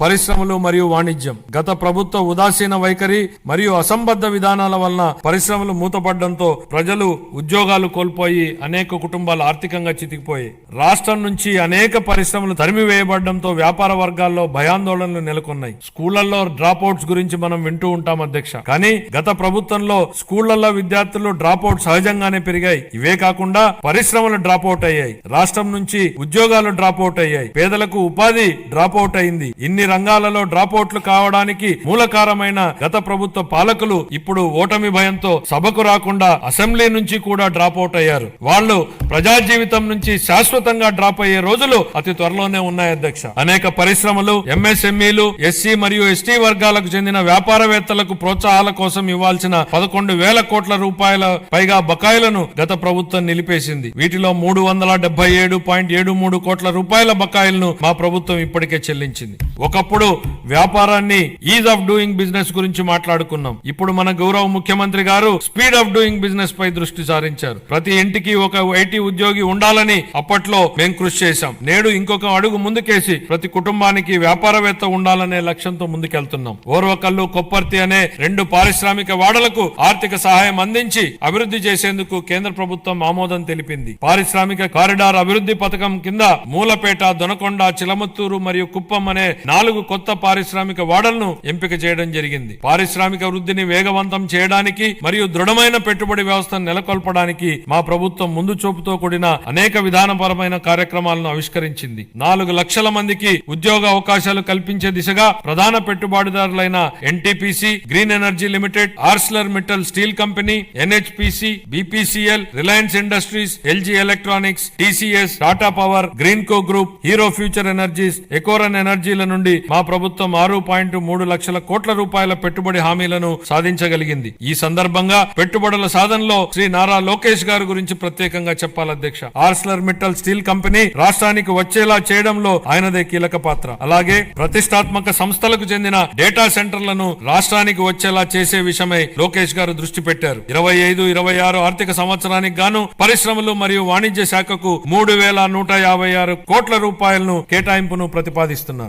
పరిశ్రమలు మరియు వాణిజ్యం. గత ప్రభుత్వ ఉదాసీన వైఖరి మరియు అసంబద్ధ విధానాల వలన పరిశ్రమలు మూతపడడంతో ప్రజలు ఉద్యోగాలు కోల్పోయి అనేక కుటుంబాలు ఆర్థికంగా చితికిపోయాయి. రాష్ట్రం నుంచి అనేక పరిశ్రమలు తరిమివేయబడడంతో వ్యాపార వర్గాల్లో భయాందోళనలు నెలకొన్నాయి. స్కూళ్ళలో డ్రాప్ అవుట్స్ గురించి మనం వింటూ ఉంటాం అధ్యక్ష. కానీ గత ప్రభుత్వంలో స్కూళ్ళలో విద్యార్థులు డ్రాప్ అవుట్ సహజంగానే పెరిగాయి. ఇవే కాకుండా పరిశ్రమలు డ్రాప్ అవుట్ అయ్యాయి. రాష్ట్రం నుంచి ఉద్యోగాలు డ్రాప్ అవుట్ అయ్యాయి. పేదలకు ఉపాధి డ్రాప్ అవుట్ అయింది. ఇన్ని రంగాలలో డ్రాప్ అవుట్లు కావడానికి మూలకారమైన గత ప్రభుత్వ పాలకులు ఇప్పుడు ఓటమి భయంతో సభకు రాకుండా అసెంబ్లీ నుంచి కూడా డ్రాప్ అవుట్ అయ్యారు. వాళ్ళు ప్రజా జీవితం నుంచి శాశ్వతంగా డ్రాప్ అయ్యే రోజులు అతి త్వరలోనే ఉన్నాయి అధ్యక్ష. అనేక పరిశ్రమలు ఎంఎస్ఎంఈలు ఎస్సీ మరియు ఎస్టీ వర్గాలకు చెందిన వ్యాపారవేత్తలకు ప్రోత్సాహాల కోసం ఇవ్వాల్సిన పదకొండు వేల కోట్ల రూపాయల పైగా బకాయిలను గత ప్రభుత్వం నిలిపేసింది. వీటిలో మూడు వందల డెబ్బై ఏడు పాయింట్ ఏడు మూడు కోట్ల రూపాయల బకాయిలను మా ప్రభుత్వం ఇప్పటికే చెల్లించింది. ఒకప్పుడు వ్యాపారాన్ని ఈజ్ ఆఫ్ డూయింగ్ బిజినెస్ గురించి మాట్లాడుకున్నాం. ఇప్పుడు మన గౌరవ ముఖ్యమంత్రి గారు స్పీడ్ ఆఫ్ డూయింగ్ బిజినెస్ పై దృష్టి సారించారు. ప్రతి ఇంటికి ఒక ఐటీ ఉద్యోగి ఉండాలని అప్పట్లో మేము కృషి చేశాం. నేడు ఇంకొక అడుగు ముందుకేసి ప్రతి కుటుంబానికి వ్యాపారవేత్త ఉండాలనే లక్ష్యంతో ముందుకెళ్తున్నాం. ఓర్వకల్లు కొప్పర్తి అనే రెండు పారిశ్రామిక వాడలకు ఆర్థిక సహాయం అందించి అభివృద్ధి చేసేందుకు కేంద్ర ప్రభుత్వం ఆమోదం తెలిపింది. పారిశ్రామిక కారిడార్ అభివృద్ధి పథకం కింద మూలపేట దొనకొండ చిలమత్తూరు మరియు కుప్పం అనే నాలుగు కొత్త పారిశ్రామిక వాడలను ఎంపిక చేయడం జరిగింది. పారిశ్రామిక వృద్ధిని వేగవంతం చేయడానికి మరియు దృఢమైన పెట్టుబడి వ్యవస్థను నెలకొల్పడానికి మా ప్రభుత్వం ముందు చూపుతో కూడిన అనేక విధానపరమైన కార్యక్రమాలను ఆవిష్కరించింది. నాలుగు లక్షల మందికి ఉద్యోగ అవకాశాలు కల్పించే దిశగా ప్రధాన పెట్టుబడిదారులైన NTPC green energy limited Arcelor Mittal steel company NHPC BPCL Reliance industries LG electronics TCS Tata power Greenko group Hero future energies Ecoren ఎనర్జీల నుండి మా ప్రభుత్వం ఆరు పాయింట్ మూడు లక్షల కోట్ల రూపాయల పెట్టుబడి హామీలను సాధించగలిగింది. ఈ సందర్భంగా పెట్టుబడుల సాధనలో శ్రీ నారా లోకేష్ గారి గురించి ప్రత్యేకంగా చెప్పాలి అధ్యక్ష. ఆర్స్లర్ మిట్టల్ స్టీల్ కంపెనీ రాష్ట్రానికి వచ్చేలా చేయడంలో ఆయనదే కీలక పాత్ర. అలాగే ప్రతిష్టాత్మక సంస్థలకు చెందిన డేటా సెంటర్లను రాష్ట్రానికి వచ్చేలా చేసే విషయమై లోకేష్ గారు దృష్టి పెట్టారు. ఇరవై ఐదు ఇరవై ఆరు ఆర్థిక సంవత్సరానికి గాను పరిశ్రమలు మరియు వాణిజ్య శాఖకు మూడు వేల నూట యాభై ఆరు కోట్ల రూపాయలను కేటాయింపును ప్రతిపాదిస్తున్నాను.